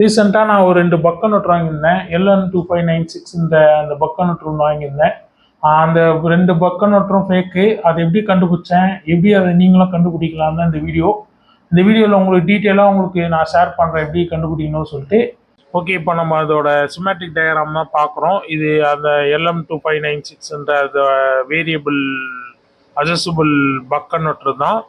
ரீசெண்டாக நான் ஒரு ரெண்டு பக்க நோட் வாங்கியிருந்தேன். LN two five nine six இந்த அந்த பக்க நோட் ஒன்று வாங்கியிருந்தேன். அந்த ரெண்டு பக்க நோட்டும் ஃபேக்கு அதை எப்படி கண்டுபிடிச்சேன்? எப்படி அதை நீங்களும் கண்டுபிடிக்கலாம் தான் இந்த வீடியோ இந்த வீடியோவில் உங்களுக்கு டீட்டெயிலாக உங்களுக்கு நான் ஷேர் பண்ணுறேன் எப்படி கண்டுபிடிக்கணும்னு சொல்லிட்டு. ஓகே இப்போ நம்ம அதோட சிமேட்டிக் டயக்ராம் தான் பார்க்குறோம். இது அந்த எல்எம் டூ ஃபைவ் நைன் சிக்ஸ்ன்ற அந்த வேரியபிள் அட்ஜஸ்டபிள் பக்க நோட்டு தான்.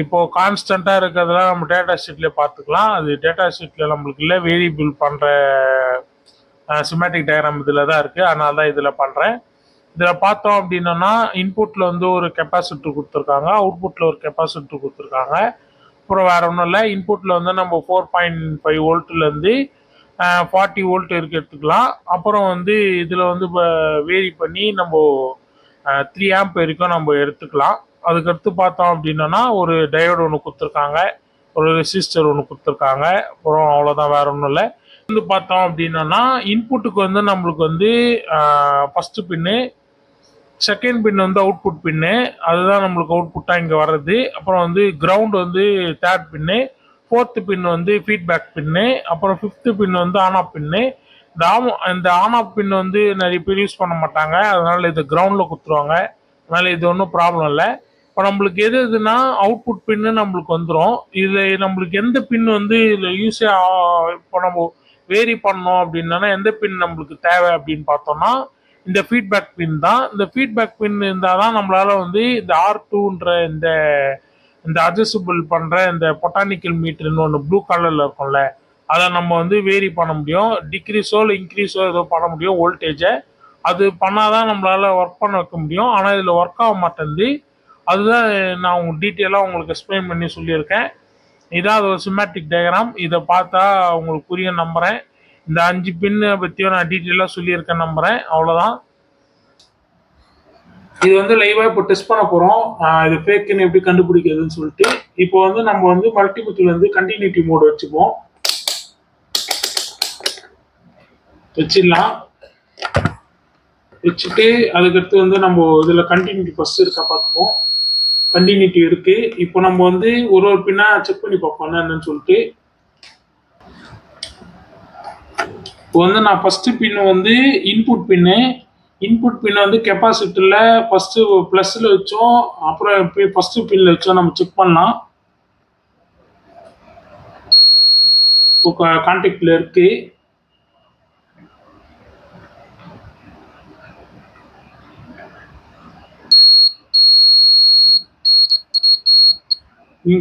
இப்போ கான்ஸ்டண்ட்டாக இருக்கிறதெல்லாம் நம்ம டேட்டா ஷீட்லேயே பார்த்துக்கலாம். அது டேட்டா ஷீட்டில் நம்மளுக்கு இல்லை வேரியபிள் பண்ணுற சிமேட்டிக் டயக்ராம் இதில் தான் இருக்குது அதனால தான் இதில் பண்ணுறேன் இதில் பார்த்தோம் அப்படின்னா இன்புட்டில் வந்து ஒரு கெப்பாசிட்டர் கொடுத்துருக்காங்க. அவுட்புட்டில் ஒரு கெப்பாசிட்டர் கொடுத்துருக்காங்க. அப்புறம் வேற ஒன்றும் இல்லை. இன்புட்டில் வந்து நம்ம ஃபோர் பாயிண்ட் ஃபைவ் வோல்ட்லேருந்து ஃபார்ட்டி வோல்ட் இருக்கு எடுத்துக்கலாம். அப்புறம் வந்து இதில் வந்து இப்போ வேரி பண்ணி நம்ம த்ரீ ஆம்ப் வரைக்கும் நம்ம எடுத்துக்கலாம். அதுக்கடுத்து பார்த்தோம் அப்படின்னா ஒரு டயோடு ஒன்று கொடுத்துருக்காங்க ஒரு ரெசிஸ்டர் ஒன்று கொடுத்துருக்காங்க அப்புறம் அவ்வளோதான் வேற ஒன்றும் இல்லை. வந்து பார்த்தோம் அப்படின்னா இன்புட்டுக்கு வந்து நம்மளுக்கு வந்து ஃபஸ்ட்டு பின்னு செகண்ட் பின் வந்து அவுட்புட் பின்னு அதுதான் நம்மளுக்கு அவுட்புட்டாக இங்கே வர்றது. அப்புறம் வந்து கிரவுண்ட் வந்து தேர்ட் பின்னு ஃபோர்த்து பின் வந்து ஃபீட்பேக் பின்னு அப்புறம் ஃபிஃப்த்து பின் வந்து ஆன் ஆஃப் பின்னு இந்த ஆம் இந்த ஆன் ஆஃப் பின் வந்து நிறைய பேர் யூஸ் பண்ண மாட்டாங்க. அதனால இது கிரவுண்டில் கொடுத்துருவாங்க. அதனால இது ஒன்றும் ப்ராப்ளம் இல்லை. இப்போ நம்மளுக்கு எது எதுனா அவுட்புட் பின்னு நம்மளுக்கு வந்துடும் இதில் நம்மளுக்கு எந்த பின் வந்து இதில் யூஸே இப்போ நம்ம வேரி பண்ணோம் அப்படின்னா எந்த பின் நம்மளுக்கு தேவை அப்படின்னு பார்த்தோம்னா இந்த ஃபீட்பேக் பின் தான். இந்த ஃபீட்பேக் பின் இருந்தால் தான் நம்மளால் வந்து இந்த ஆர் டூன்ற இந்த இந்த அட்ஜஸ்டபிள் பண்ணுற இந்த பொட்டானிக்கல் மீட்டர்னு ஒன்று ப்ளூ கலரில் இருக்கும்ல அதை நம்ம வந்து வேரி பண்ண முடியும். டிக்ரீஸோ இல்லை இன்க்ரீஸோ ஏதோ பண்ண முடியும் வோல்டேஜை அது பண்ணாதான் நம்மளால ஒர்க் பண்ண வைக்க முடியும். ஆனால் இதில் ஒர்க் ஆக மாட்டேங்குது. அதுதான் நான் உங்களுக்கு டீட்டெயிலாக உங்களுக்கு எக்ஸ்பிளைன் பண்ணி சொல்லியிருக்கேன். இதான் அது ஒரு சிமேட்டிக் டயக்ராம் இதை பார்த்தா உங்களுக்கு புரிய நம்புகிறேன் இந்த அஞ்சு பின்னை பற்றியும் நான் டீட்டெயிலாக சொல்லியிருக்கேன் நம்புகிறேன் அவ்வளோதான் இது வந்து லைவாக இப்போ டெஸ்ட் பண்ண போகிறோம் இது ஃபேக்குன்னு எப்படி கண்டுபிடிக்கிறதுன்னு சொல்லிட்டு. இப்போ வந்து நம்ம வந்து மல்டிபிள் வந்து கண்டினியூட்டி மோடு வச்சுப்போம். வச்சிடலாம். வச்சுட்டு அதுக்கடுத்து வந்து நம்ம இதில் கண்டினியூட்டி ஃபஸ்ட் இருக்கா பார்த்துப்போம். கண்டினியூட்டி இருக்கு. இப்போ நம்ம வந்து ஒரு ஒரு பின்னா செக் பண்ணி பார்ப்போம் என்னன்னு சொல்லிட்டு. இப்போ வந்து நான் ஃபர்ஸ்ட் பின் வந்து இன்புட் பின்னு இன்புட் பின் வந்து கெப்பாசிட்டரில் ஃபஸ்ட்டு ப்ளஸில் வச்சோம் அப்புறம் இப்போ ஃபஸ்ட்டு பின்னில் வச்சோம் நம்ம செக் பண்ணலாம். இப்போ கான்டாக்டில் இருக்குது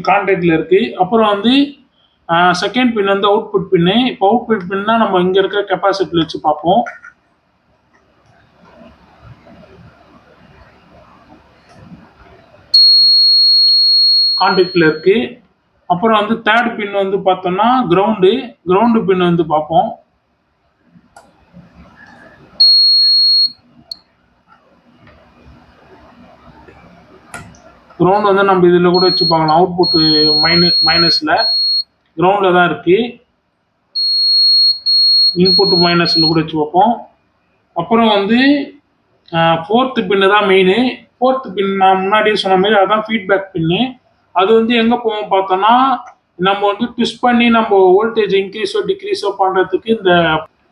கான்டாக்டில் இருக்குது அப்புறம் வந்து செகண்ட் பின் வந்து அவுட்புட் பின்னு இப்போ அவுட்புட் பின்னா நம்ம இங்கே இருக்கிற கெப்பாசிட்டியில் வச்சு பார்ப்போம். கான்டாக்டில் இருக்குது அப்புறம் வந்து தேர்ட் பின் வந்து பார்த்தோம்னா கிரவுண்டு கிரவுண்டு பின் வந்து பார்ப்போம். கிரவுண்ட் வந்து நம்ம இதில் கூட வச்சு பார்க்கலாம் அவுட்புட் மைனஸ் மைனஸில் கிரவுண்டில் தான் இருக்கு. இன்புட் மைனஸில் கூட வச்சு பார்ப்போம். அப்புறம் வந்து ஃபோர்த்து பின்னு தான் மெயினு ஃபோர்த்து பின் நான் முன்னாடியே சொன்ன மாதிரி அதுதான் ஃபீட்பேக் பின்னு அது வந்து எங்கே போவோம் பார்த்தோன்னா நம்ம வந்து ட்விஸ்ட் பண்ணி நம்ம வோல்டேஜ் இன்க்ரீஸோ டிக்ரீஸோ பண்ணுறதுக்கு இந்த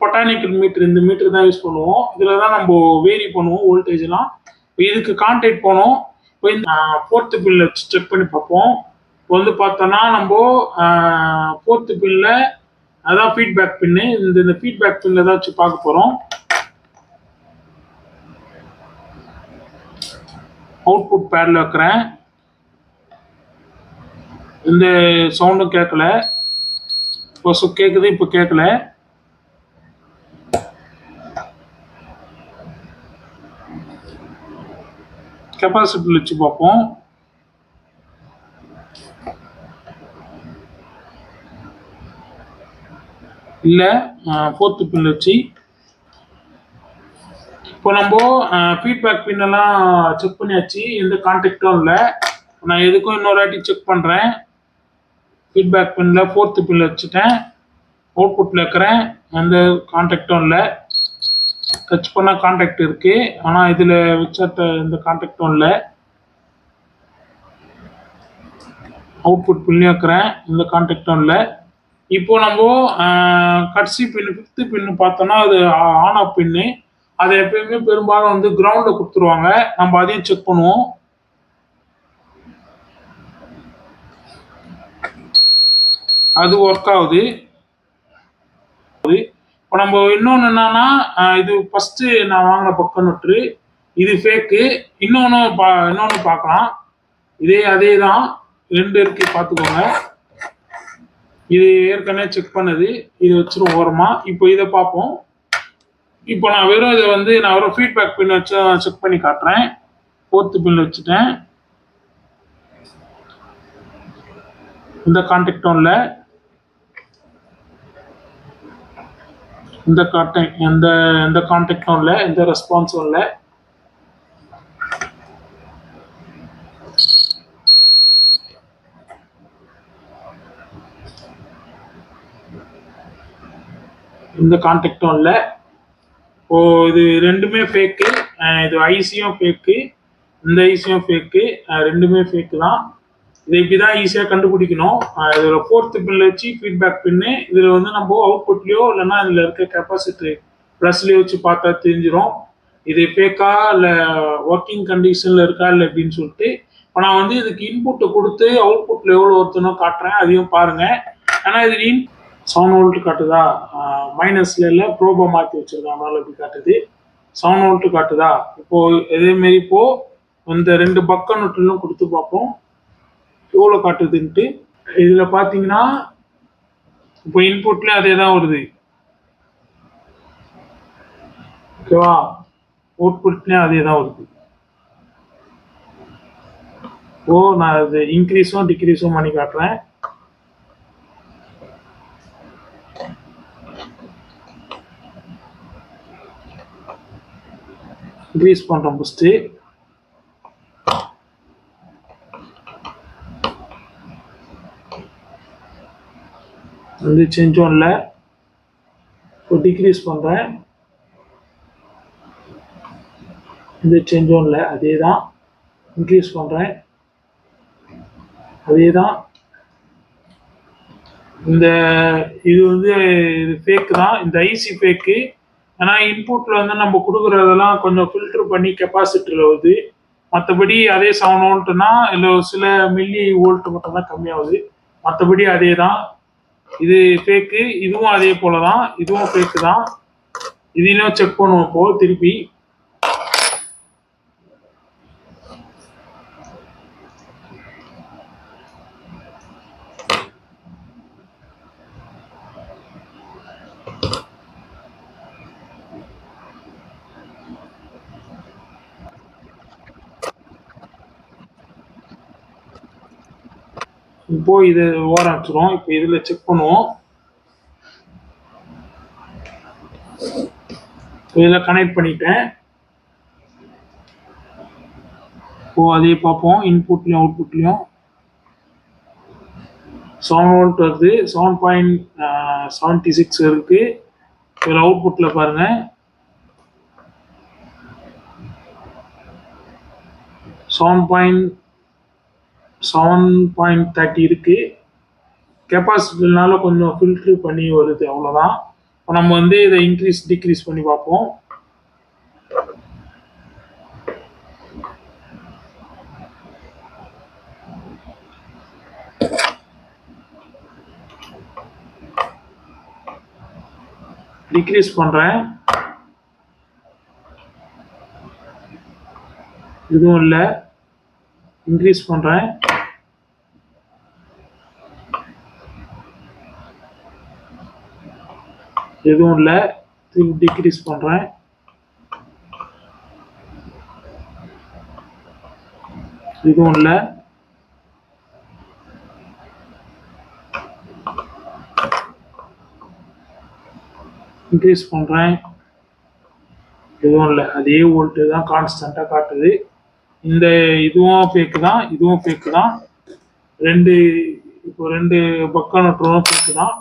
பொட்டானிக்கல் மீட்டர் இந்த மீட்டர் தான் யூஸ் பண்ணுவோம். இதில் தான் நம்ம வேரி பண்ணுவோம் வோல்டேஜ்லாம் இதுக்கு கான்டாக்ட் போனோம். போய் இந்த ஃபோர்த்து பில்ல வச்சு செக் பண்ணி பார்ப்போம். இப்போ வந்து பார்த்தோன்னா நம்ம ஃபோர்த்து பில்ல அதான் ஃபீட்பேக் பின்னு இந்த இந்த ஃபீட்பேக் பின்ல தான் வச்சு பார்க்க போகிறோம் அவுட்புட் பேரில் வைக்கிறேன். இந்த சவுண்டும் கேட்கல. இப்போ கேட்குது இப்போ கேட்கல. கெப்பாசிட்டியில் வச்சு பார்ப்போம். இல்லை ஃபோர்த்து பின் வச்சு. இப்போ நம்ம ஃபீட்பேக் பின்னெல்லாம் செக் பண்ணியாச்சு. எந்த கான்டாக்டும் இல்லை. நான் எதுக்கும் இன்னொரு வாட்டி செக் பண்ணுறேன் ஃபீட்பேக் பின்னில் ஃபோர்த்து பின்னில் வச்சுட்டேன். அவுட்புட்டில் இருக்கிறேன். எந்த கான்டாக்டும் இல்லை. டச் பண்ணால் காண்டாக்ட் இருக்கு. ஆனால் இதில் வச்ச எந்த காண்டாக்டும் இல்லை. அவுட்புட் பின்லேயும் வைக்கிறேன். இந்த காண்டாக்டும் இல்லை. இப்போ நம்ம கடைசி பின்னு ஃபிஃப்த்து பின்னு பார்த்தோம்னா அது ஆன் ஆஃப் பின்னு அதை எப்பயுமே பெரும்பாலும் வந்து கிரவுண்டில் கொடுத்துருவாங்க. நம்ம அதையும் செக் பண்ணுவோம். அது ஒர்க் ஆகுது. இப்போ நம்ம இன்னொன்று என்னன்னா இது ஃபர்ஸ்ட் நான் வாங்கின பக்கம் நொற்று இது ஃபேக்கு இன்னொன்று பா இன்னொன்று பார்க்கலாம். இதே அதே தான் ரெண்டு இருக்கு பார்த்துக்கோங்க. இது ஏற்கனவே செக் பண்ணது. இது வச்சிரும் ஓரமாக இப்போ இதை பார்ப்போம். இப்போ நான் வெறும் இதை வந்து நான் வெறும் ஃபீட்பேக் பின் வச்சு செக் பண்ணி காட்டுறேன். ஃபோர்த்து பின் வச்சுட்டேன். இந்த கான்டாக்டும் இல்லை இந்த கான்டாக்ட் எந்த எந்த கான்டாக்டும் இல்லை எந்த ரெஸ்பான்ஸும் இல்லை. இந்த கான்டாக்டும் இல்லை. ஓ இது ரெண்டுமே ஃபேக்கு இது ஐசியும் ஃபேக்கு இந்த ஐசியும் ஃபேக்கு ரெண்டுமே ஃபேக்கு தான். இது இப்படி தான் ஈஸியாக கண்டுபிடிக்கணும். இதில் ஃபோர்த்து பின்ல வச்சு ஃபீட்பேக் பின்னு இதில் வந்து நம்ம அவுட்புட்லேயோ இல்லைன்னா இதில் இருக்க கெப்பாசிட்டி ப்ளஸ்லேயோ வச்சு பார்த்தா தெரிஞ்சிடும் இது ஃபேக்கா இல்லை ஒர்க்கிங் கண்டிஷனில் இருக்கா இல்லை அப்படின்னு சொல்லிட்டு இப்போ நான் வந்து இதுக்கு இன்புட்டை கொடுத்து அவுட்புட்டில் எவ்வளோ ஒருத்தனோ காட்டுறேன். அதையும் பாருங்கள் ஆனால் இது இன் செவன் வோல்ட் காட்டுதா? மைனஸ்ல இல்லை ப்ரோபோ மாற்றி வச்சுருக்கேன் அதனால இப்படி காட்டுது. செவன் வோல்ட் காட்டுதா? இப்போது இதேமாரி இப்போது இந்த ரெண்டு பக்க நோட்டிலும் கொடுத்து பார்ப்போம். எவ்வளோ காட்டுதுன்ட்டு இதில் பார்த்தீங்கன்னா இப்போ இன்புட்ல அதே தான் வருது. ஓகேவா? அவுட்புட்லேயும் அதே தான் வருது. ஓ நான் அது இன்க்ரீஸும் டிக்ரீஸும் பண்ணி காட்டுறேன். இன்க்ரீஸ் பண்ணுறோம் ஃபஸ்ட்டு வந்து செஞ்சோம் இல்லை. இப்போ டிக்ரீஸ் பண்ணுறேன் இந்த செஞ்சோம் இல்லை. அதே தான் இன்க்ரீஸ் பண்ணுறேன் அதே தான் இந்த இது வந்து இது ஃபேக்கு தான். இந்த ஐசி ஃபேக்கு ஏன்னா இன்புட்டில் வந்து நம்ம கொடுக்குறதெல்லாம் கொஞ்சம் ஃபில்டர் பண்ணி கெப்பாசிட்டியில் வருது. மற்றபடி அதே செவன் வோல்ட்னா இல்லை சில மில்லி வோல்ட் மட்டும் தான் கம்மியாகுது. மற்றபடி அதே தான் இது ஃபேக்கு இதுவும் அதே போல தான் இதுவும் ஃபேக்கு தான். இதையும் செக் பண்ணுவோம் இப்போ திருப்பி. இப்போ இது ஓரம் வச்சிரும் இப்போ இதில் செக் பண்ணுவோம். இதில் கனெக்ட் பண்ணிட்டேன். இப்போ அதே பார்ப்போம். இன்புட்லையும் அவுட்புட்லையும் செவன் வோல்ட் வருது. செவன் பாயிண்ட் செவன்ட்டி சிக்ஸ் இருக்கு. இதில் அவுட்புட்டில் பாருங்க. Seven point seven point thirty இருக்கு. கெப்பாசிட்டினால கொஞ்சம் ஃபில்ட்ரு பண்ணி வருது அவ்வளோதான் இப்போ நம்ம வந்து இதை இன்க்ரீஸ் டிக்ரீஸ் பண்ணி பார்ப்போம். டிக்ரீஸ் பண்ணுறேன் இதுவும் இல்லை. இன்க்ரீஸ் பண்ணுறேன் எதுவும் இல்லை. டிக்ரீஸ் பண்ணுறேன் இதுவும் இல்லை. இன்க்ரீஸ் பண்ணுறேன் எதுவும் இல்லை. அதே வோல்ட்டு தான் கான்ஸ்டண்ட்டாக காட்டுது. இந்த இதுவும் ஃபேக்கு தான். இதுவும் ஃபேக்கு தான். ரெண்டு இப்போ ரெண்டு பக்கம் நட்டுறதும் ஃபேக்கு தான்.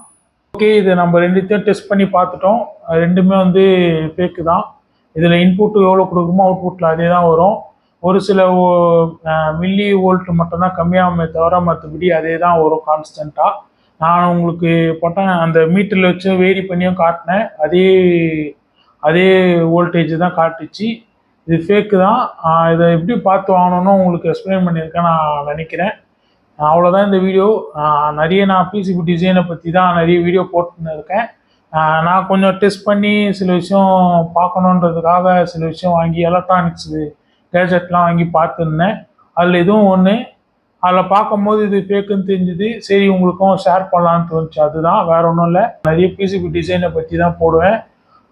ஓகே இதை நம்ம ரெண்டுத்தையும் டெஸ்ட் பண்ணி பார்த்துட்டோம். ரெண்டுமே வந்து ஃபேக்கு தான். இதில் இன்புட்டு எவ்வளோ கொடுக்குமோ அவுட்புட்டில் அதே தான் வரும். ஒரு சில மில்லி வோல்ட் மட்டும்தான் கம்மியாகுமே தவிர மற்றபடி அதே தான் வரும் கான்ஸ்டண்ட்டாக நான் உங்களுக்கு போட்டேன். அந்த மீட்டரில் வச்சு வேரி பண்ணியும் காட்டினேன். அதே அதே வோல்டேஜ் தான் காட்டுச்சு. இது ஃபேக்கு தான். இதை எப்படி பார்த்து வாங்கணும்னு உங்களுக்கு எக்ஸ்பிளைன் பண்ணியிருக்கேன் நான் நினைக்கிறேன். அவ்வளோதான் இந்த வீடியோ நிறைய நான் பிசிபி டிசைனை பற்றி தான் நிறைய வீடியோ போட்டுன்னு இருக்கேன். நான் கொஞ்சம் டெஸ்ட் பண்ணி சில விஷயம் பார்க்கணுன்றதுக்காக சில விஷயம் வாங்கி எலக்ட்ரானிக்ஸ் கேஜெட்லாம் வாங்கி பார்த்துருந்தேன். அதில் இதுவும் ஒன்று அதில் பார்க்கும்போது இது ஃபேக்குன்னு தெரிஞ்சுது. சரி உங்களுக்கும் ஷேர் பண்ணலான்னு தோணுச்சு. அதுதான் வேற ஒன்றும் இல்லை. நிறைய பிசிபி டிசைனை பற்றி தான் போடுவேன்.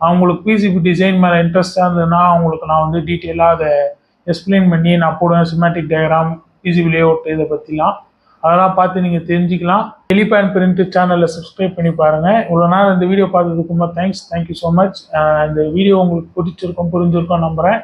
அவங்களுக்கு பிசிபி டிசைன் மேலே இன்ட்ரெஸ்டாக இருந்ததுன்னா அவங்களுக்கு நான் வந்து டீட்டெயிலாக அதை எக்ஸ்பிளைன் பண்ணி நான் போடுவேன். சிமேட்டிக் டயக்ராம் பிசிபி லேஅவுட் இதை பற்றிலாம் அதெல்லாம் பார்த்து நீங்கள் தெரிஞ்சுக்கலாம். எலிபேன் பிரிண்ட் சேனலில் சப்ஸ்கிரைப் பண்ணி பாருங்கள் இவ்வளோ நாள் இந்த வீடியோ பார்த்ததுக்கு ரொம்ப thanks thank you so much இந்த வீடியோ உங்களுக்கு பிடிச்சிருக்கும் புரிஞ்சிருக்கும் நம்புகிறேன்